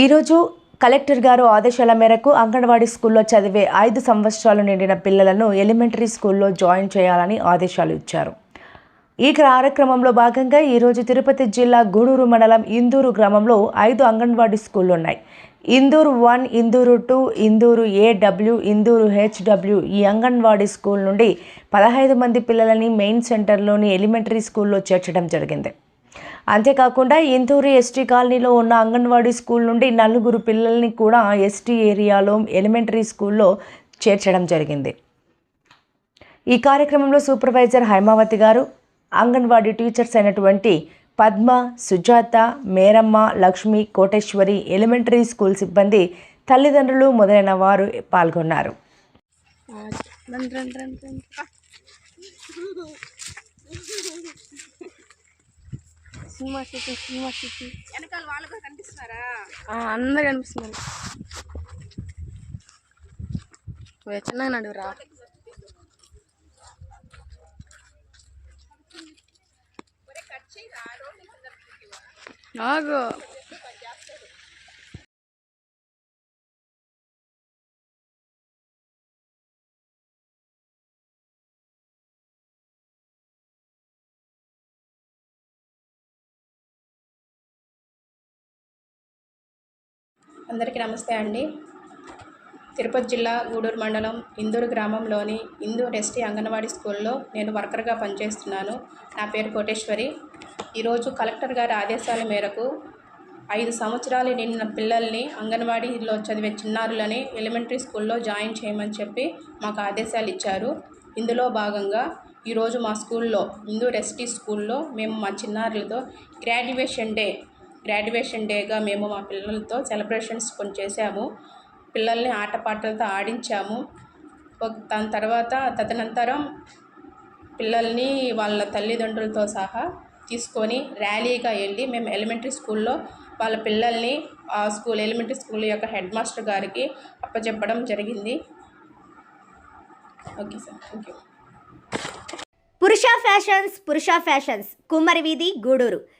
ఈరోజు కలెక్టర్ గారు ఆదేశాల మేరకు అంగన్వాడీ స్కూల్లో చదివే ఐదు సంవత్సరాలు నిండిన పిల్లలను ఎలిమెంటరీ స్కూల్లో జాయిన్ చేయాలని ఆదేశాలు ఇచ్చారు. ఈ కార్యక్రమంలో భాగంగా ఈరోజు తిరుపతి జిల్లా గూడూరు మండలం ఇందూరు గ్రామంలో ఐదు అంగన్వాడీ స్కూళ్ళు ఉన్నాయి Induru one Induru two Induru AW Induru HW ఈ అంగన్వాడీ స్కూల్ నుండి పదహైదు మంది పిల్లలని మెయిన్ సెంటర్లోని ఎలిమెంటరీ స్కూల్లో చేర్చడం జరిగింది. అంతేకాకుండా ఇందూరు ఎస్టీ కాలనీలో ఉన్న అంగన్వాడీ స్కూల్ నుండి నలుగురు పిల్లల్ని కూడా ఎస్టీ ఏరియాలో ఎలిమెంటరీ స్కూల్లో చేర్చడం జరిగింది. ఈ కార్యక్రమంలో సూపర్వైజర్ హైమావతి గారు అంగన్వాడీ టీచర్స్ అయినటువంటి పద్మ సుజాత మేరమ్మ లక్ష్మి కోటేశ్వరి ఎలిమెంటరీ స్కూల్ సిబ్బంది తల్లిదండ్రులు మొదలైన వారు పాల్గొన్నారు. సినిమా సిటీ సినిమా సిటీ వెనకాల వాళ్ళు కూడా కనిపిస్తున్నారా? అందరు కనిపిస్తున్నారు. చిన్న నడు రా? నాకు అందరికీ నమస్తే అండి. తిరుపతి జిల్లా గూడూరు మండలం ఇందూరు గ్రామంలోని ఇందూరు ఎస్టీ అంగన్వాడీ స్కూల్లో నేను వర్కర్గా పనిచేస్తున్నాను. నా పేరు కోటేశ్వరి. ఈరోజు కలెక్టర్ గారి ఆదేశాల మేరకు ఐదు సంవత్సరాలు నిన్న పిల్లల్ని అంగన్వాడీలో చదివే చిన్నారులని ఎలిమెంటరీ స్కూల్లో జాయిన్ చేయమని చెప్పి మాకు ఆదేశాలు ఇచ్చారు. ఇందులో భాగంగా ఈరోజు మా స్కూల్లో ఇందూరు ఎస్టీ స్కూల్లో మేము మా చిన్నారులతో గ్రాడ్యుయేషన్ డే గ్రాడ్యుయేషన్ డేగా మేము మా పిల్లలతో సెలబ్రేషన్స్ కొన్ని చేశాము పిల్లల్ని ఆటపాటలతో ఆడించాము. ఒక- దాని తర్వాత తదనంతరం పిల్లల్ని వాళ్ళ తల్లిదండ్రులతో సహా తీసుకొని ర్యాలీగా వెళ్ళి మేము ఎలిమెంటరీ స్కూల్లో వాళ్ళ పిల్లల్ని ఆ స్కూల్ ఎలిమెంటరీ స్కూల్ యొక్క హెడ్ మాస్టర్ గారికి అప్పచెప్పడం జరిగింది. Okay sir thank you Purusha fashions Purusha fashions Kummari Veedhi Gudur.